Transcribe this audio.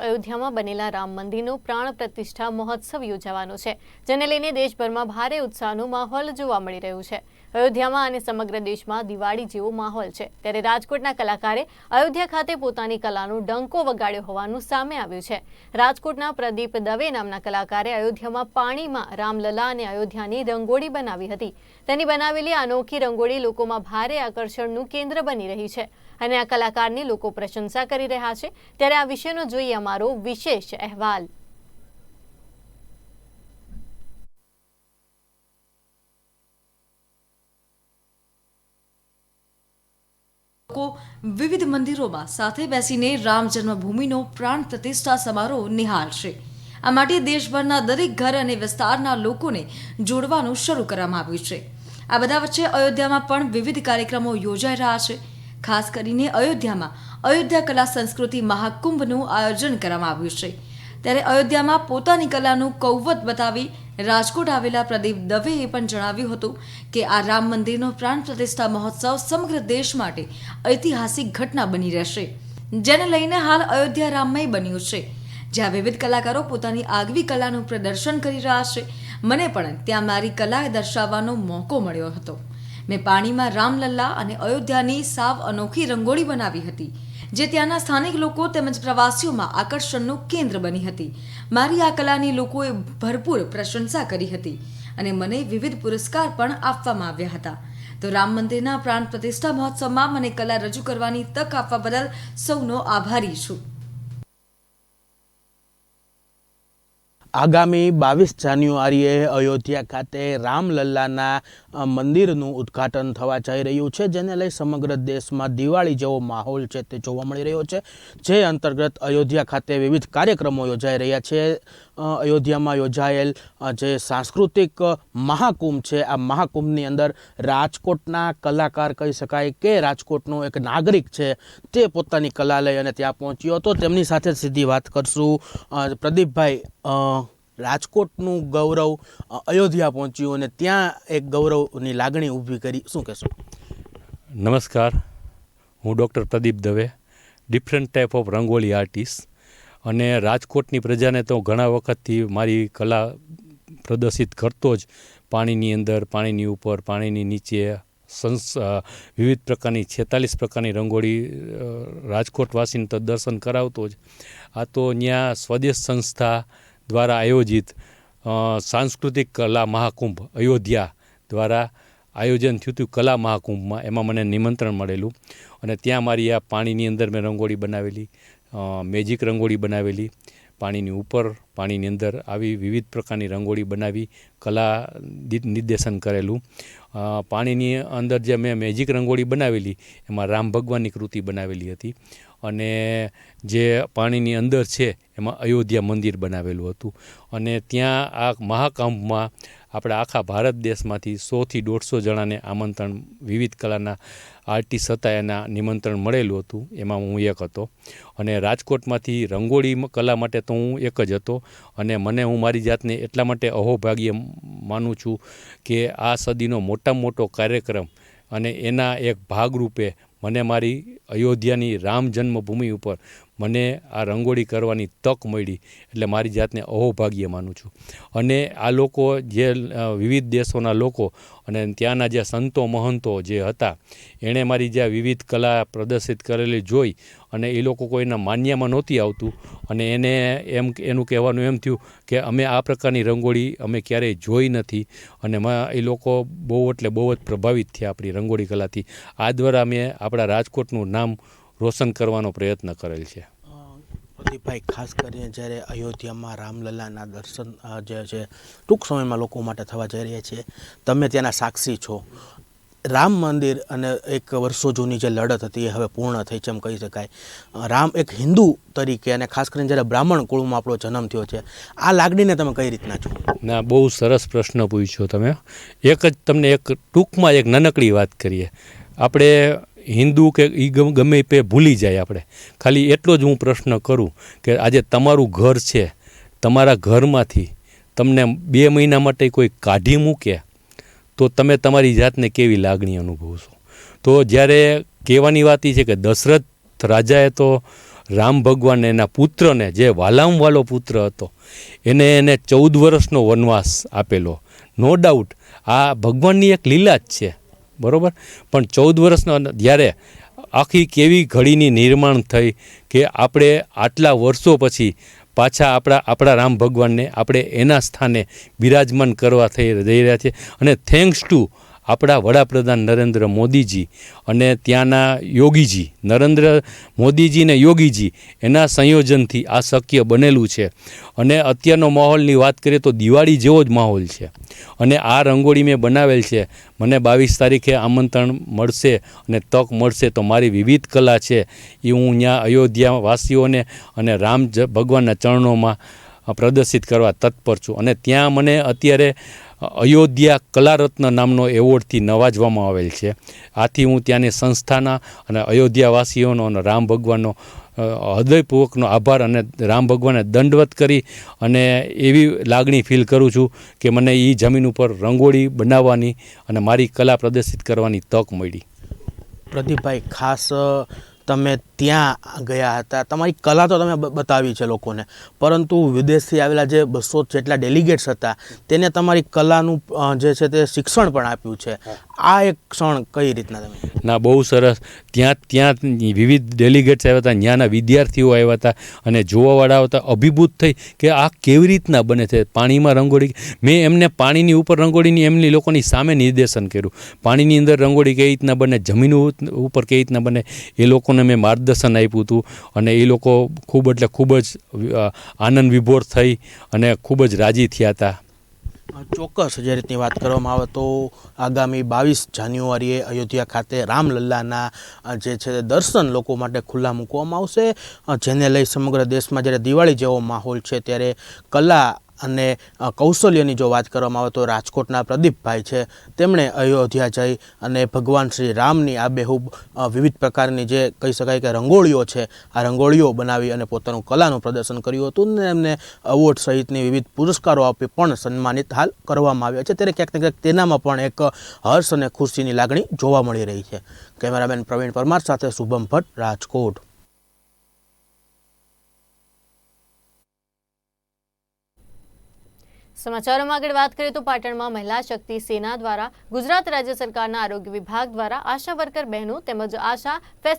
અયોધ્યામાં બનેલા રામ મંદિરનો પ્રાણ પ્રતિષ્ઠા મહોત્સવ યોજાવાનો છે, જેને લઈને દેશભરમાં ભારે ઉત્સાહનો માહોલ જોવા મળી રહ્યું છે. અયોધ્યામાં અને સમગ્ર દેશમાં દિવાળી જેવો માહોલ છે. ત્યારે રાજકોટના કલાકારે અયોધ્યા ખાતે પોતાની કલાનો ડંકો વગાડ્યો હોવાનું સામે આવ્યું છે. રાજકોટના પ્રદીપ દવે નામના કલાકારે અયોધ્યામાં પાણીમાં રામલલા અને અયોધ્યાની રંગોળી બનાવી હતી. તેની બનાવેલી અનોખી રંગોળી લોકોમાં ભારે આકર્ષણનું કેન્દ્ર બની રહી છે. અને આ કલાકારની લોકો પ્રશંસા કરી રહ્યા છે. ત્યારે આ વિશેનો જોઈએ અમારો વિશેષ અહેવાલ. લોકો વિવિધ મંદિરોમાં સાથે બેસીને રામ જન્મભૂમિનો પ્રાણ પ્રતિષ્ઠા સમારોહ નિહાળશે. આ માટે દેશભરના દરેક ઘર અને વિસ્તારના લોકોને જોડવાનું શરૂ કરવામાં આવ્યું છે. આ બધા વચ્ચે અયોધ્યામાં પણ વિવિધ કાર્યક્રમો યોજાઈ રહ્યા છે. ખાસ કરીને અયોધ્યામાં. અયોધ્યા કલા સંસ્કૃતિ મહાકુંભનું આયોજન કરવામાં આવ્યું છે. ત્યારે અયોધ્યામાં પોતાની કલાનું કૌવત બતાવી રાજકોટ આવેલા પ્રદીપ દવેએ પણ જણાવ્યું હતું કે આ રામ મંદિરનો પ્રાણ પ્રતિષ્ઠા મહોત્સવ સમગ્ર દેશ માટે ઐતિહાસિક ઘટના બની રહેશે, જેને લઈને હાલ અયોધ્યા રામમય બન્યું છે. જ્યાં વિવિધ કલાકારો પોતાની આગવી કલાનું પ્રદર્શન કરી રહ્યા છે, મને પણ ત્યાં મારી કલા દર્શાવવાનો મોકો મળ્યો હતો. મેં પાણીમાં રામલલ્લા અને અયોધ્યાની સાવ અનોખી રંગોળી બનાવી હતી, જે ત્યાંના સ્થાનિક લોકો તેમજ પ્રવાસીઓમાં આકર્ષણનું કેન્દ્ર બની હતી. મારી આ કલાની લોકોએ ભરપૂર પ્રશંસા કરી હતી અને મને વિવિધ પુરસ્કાર પણ આપવામાં આવ્યા હતા. તો રામ મંદિરના પ્રાણ પ્રતિષ્ઠા મહોત્સવમાં મને કલા રજૂ કરવાની તક આપવા બદલ સૌનો આભારી છું. આગામી બાવીસ જાન્યુઆરીએ અયોધ્યા ખાતે રામલલ્લાના મંદિરનું ઉદ્ઘાટન થવા જઈ રહ્યું છે, જેને લઈ સમગ્ર દેશમાં દિવાળી જેવો માહોલ છે તે જોવા મળી રહ્યો છે. જે અંતર્ગત અયોધ્યા ખાતે વિવિધ કાર્યક્રમો યોજાઈ રહ્યા છે. અયોધ્યામાં યોજાયેલ જે સાંસ્કૃતિક મહાકુંભ છે, આ મહાકુંભની અંદર રાજકોટના કલાકાર કહી શકાય કે રાજકોટનો એક નાગરિક છે, તે પોતાની કલા લઈ અને ત્યાં પહોંચ્યો હતો. તેમની સાથે સીધી વાત કરશું પ્રદીપભાઈ રાજકોટનું ગૌરવ અયોધ્યા પહોંચ્યું અને ત્યાં એક ગૌરવની લાગણી ઊભી કરી. શું કહેશો? નમસ્કાર. હું doctor Pradeep Dave different type of rangoli artist અને રાજકોટની પ્રજાને તો ઘણા વખતથી મારી કલા પ્રદર્શિત કરતો જ પાણીની અંદર, પાણીની ઉપર, પાણીની નીચે સંસ વિવિધ પ્રકારની છેતાલીસ પ્રકારની રંગોળી રાજકોટવાસીને તો દર્શન કરાવતો જ. આ તો ત્યાં સ્વદેશ સંસ્થા દ્વારા આયોજિત સાંસ્કૃતિક કલા મહાકુંભ અયોધ્યા દ્વારા આયોજન થયું હતું કલા મહાકુંભમાં. એમાં મને નિમંત્રણ મળેલું અને ત્યાં મારી આ પાણીની અંદર મેં રંગોળી બનાવેલી મેજિક રંગોળી બનાવેલી, પાણીની ઉપર, પાણીની અંદર આવી વિવિધ પ્રકારની રંગોળી બનાવી, કલા નિર્દેશન કરેલું. પાણીની અંદર જે મેં મેજિક રંગોળી બનાવેલી, એમાં રામ ભગવાનની કૃતિ બનાવેલી હતી. અને જે પાણીની અંદર છે, એમાં અયોધ્યા મંદિર બનાવેલું હતું. અને ત્યાં આ મહાકુંભમાં આપણે આખા ભારત દેશમાંથી સોથી દોઢસો જણાને આમંત્રણ, વિવિધ કલાના આર્ટિસ્ટ હતા એના નિમંત્રણ મળેલું હતું, એમાં હું એક હતો. અને રાજકોટમાંથી રંગોળી કલા માટે તો હું એક જ હતો. અને મને હું મારી જાતને એટલા માટે અહોભાગ્ય માનું છું કે આ સદીનો મોટામાં મોટો કાર્યક્રમ અને એના એક ભાગરૂપે મને મારી અયોધ્યાની રામ જન્મભૂમિ ઉપર મને આ રંગોળી કરવાની તક મળી એટલે મારી જાતને અહોભાગ્ય માનું છું. અને આ લોકો જે વિવિધ દેશોના લોકો અને ત્યાંના જે સંતો મહંતો જે હતા, એણે મારી જે વિવિધ કલા પ્રદર્શિત કરેલી જોઈ અને એ લોકો કોઈના માન્યમાં નહોતી આવતું અને એને એમ, એનું કહેવાનું એમ થયું કે અમે આ પ્રકારની રંગોળી અમે ક્યારેય જોઈ નથી અને એ લોકો બહુ એટલે બહુ જ પ્રભાવિત થયા આપણી રંગોળી કલાથી. આ દ્વારા મેં આપણા રાજકોટનું નામ રોશન કરવાનો પ્રયત્ન કરેલ છે. પ્રદીપભાઈ ખાસ કરીને જ્યારે અયોધ્યામાં રામલલ્લાના દર્શન જે છે ટૂંક સમયમાં લોકો માટે થવા જઈ રહ્યા છે તમે ત્યાંના સાક્ષી છો. રામ મંદિર અને એક વર્ષો જૂની જે લડત હતી એ હવે પૂર્ણ થઈ છે એમ કહી શકાય. રામ એક હિન્દુ તરીકે અને ખાસ કરીને જ્યારે બ્રાહ્મણ કુળમાં આપણો જન્મ થયો છે આ લાગણીને તમે કઈ રીતના છો? ના બહુ સરસ પ્રશ્ન પૂછ્યો તમે. એક જ તમને એક ટૂંકમાં એક નાનકડી વાત કરીએ. આપણે હિન્દુ કે એ ગમે તે ભૂલી જાય આપણે. ખાલી એટલો જ હું પ્રશ્ન કરું કે આજે તમારું ઘર છે, તમારા ઘરમાંથી તમને બે મહિના માટે કોઈ કાઢી મૂકે, તો તમે તમારી જાતને કેવી લાગણી અનુભવશો? તો જ્યારે કહેવાની વાત એ છે કે દશરથ રાજાએ તો રામ ભગવાન એના પુત્રને, જે વાલામવાલો પુત્ર હતો, એને એને ચૌદ વર્ષનો વનવાસ આપેલો. નો ડાઉટ આ ભગવાનની એક લીલા જ છે. બરાબર? પણ ચૌદ વર્ષનો જ્યારે આખી કેવી ઘડીની નિર્માણ થઈ કે આપણે આટલા વર્ષો પછી પાછા આપણા આપણા રામ ભગવાનને આપણે એના સ્થાને બિરાજમાન કરવા થઈ જઈ રહ્યા છીએ. અને થેન્ક્સ ટુ આપણા વડાપ્રધાન નરેન્દ્ર મોદીજી અને ત્યાંના યોગીજી, નરેન્દ્ર મોદીજી ને યોગીજી, એના સંયોજનથી આ શક્ય બનેલું છે. અને અત્યારનો માહોલની વાત કરીએ તો દિવાળી જેવો જ માહોલ છે. અને આ રંગોળી મેં બનાવેલ છે. મને બાવીસ તારીખે આમંત્રણ મળશે અને તક મળશે તો મારી વિવિધ કલા છે. એ હું ત્યાં અયોધ્યા વાસીઓને અને રામ ભગવાનના ચરણોમાં પ્રદર્શિત કરવા તત્પર છું. અને ત્યાં મને અત્યારે અયોધ્યા કલારત્ન નામનો એવોર્ડથી નવાજવામાં આવેલ છે. આથી હું ત્યાંની સંસ્થાના અને અયોધ્યાવાસીઓનો અને રામ ભગવાનનો હૃદયપૂર્વકનો આભાર અને રામ ભગવાનને દંડવત કરી અને એવી લાગણી ફીલ કરું છું કે મને એ જમીન ઉપર રંગોળી બનાવવાની અને મારી કલા પ્રદર્શિત કરવાની તક મળી. પ્રદીપભાઈ, ખાસ તમે ત્યાં ગયા હતા. તમારી કલા તો તમે બતાવી છે લોકોને. પરંતુ વિદેશથી આવેલા જે બસો જેટલા ડેલિગેટ્સ હતા, તેને તમારી કલાનું જે છે તે શિક્ષણ પણ આપ્યું છે. આ એક ક્ષણ કઈ રીતના તમે? ના, બહુ સરસ. ત્યાં ત્યાં વિવિધ ડેલિગેટ્સ આવ્યા હતા, ત્યાંના વિદ્યાર્થીઓ આવ્યા હતા અને જોવાવાળા હતા અભિભૂત થઈ કે આ કેવી રીતના બને છે? પાણીમાં રંગોળી મેં એમને પાણીની ઉપર રંગોળીની એમની લોકોની સામે નિર્દેશન કર્યું. પાણીની અંદર રંગોળી કઈ રીતના બને, જમીન ઉપર કઈ રીતના બને, એ લોકોને મેં માર્ગદર્શન આપ્યું હતું અને એ લોકો ખૂબ એટલે ખૂબ જ આનંદ વિભોર થઈ અને ખૂબ જ રાજી થયા હતા. ચોક્કસ જે રીતની વાત કરવામાં આવે તો આગામી બાવીસ જાન્યુઆરીએ અયોધ્યા ખાતે રામલલ્લાના જે છે દર્શન લોકો માટે ખુલ્લા મૂકવામાં આવશે. જેને લઈ સમગ્ર દેશમાં જ્યારે દિવાળી જેવો માહોલ છે ત્યારે કલા અને કૌશલ્યની જો વાત કરવામાં આવે તો રાજકોટના પ્રદીપભાઈ છે. તેમણે અયોધ્યા જઈ અને ભગવાન શ્રી રામની આ બેહુબ વિવિધ પ્રકારની જે કહી શકાય કે રંગોળીઓ છે, આ રંગોળીઓ બનાવી અને પોતાનું કલાનું પ્રદર્શન કર્યું હતું ને એમને અવોર્ડ સહિતની વિવિધ પુરસ્કારો આપી પણ સન્માનિત હાલ કરવામાં આવ્યા છે. ત્યારે ક્યાંક ને ક્યાંક તેનામાં પણ એક હર્ષ અને ખુશીની લાગણી જોવા મળી રહી છે. કેમેરામેન પ્રવીણ પરમાર સાથે શુભમ ભટ્ટ, રાજકોટ. સમાચારોમાં આગળ વાત કરીએ તો પાટણમાં મહિલા શક્તિ સેના દ્વારા ગુજરાત રાજ્ય સરકારના આરોગ્ય વિભાગ દ્વારા આશા વર્કર બહેનો તેમજ આશા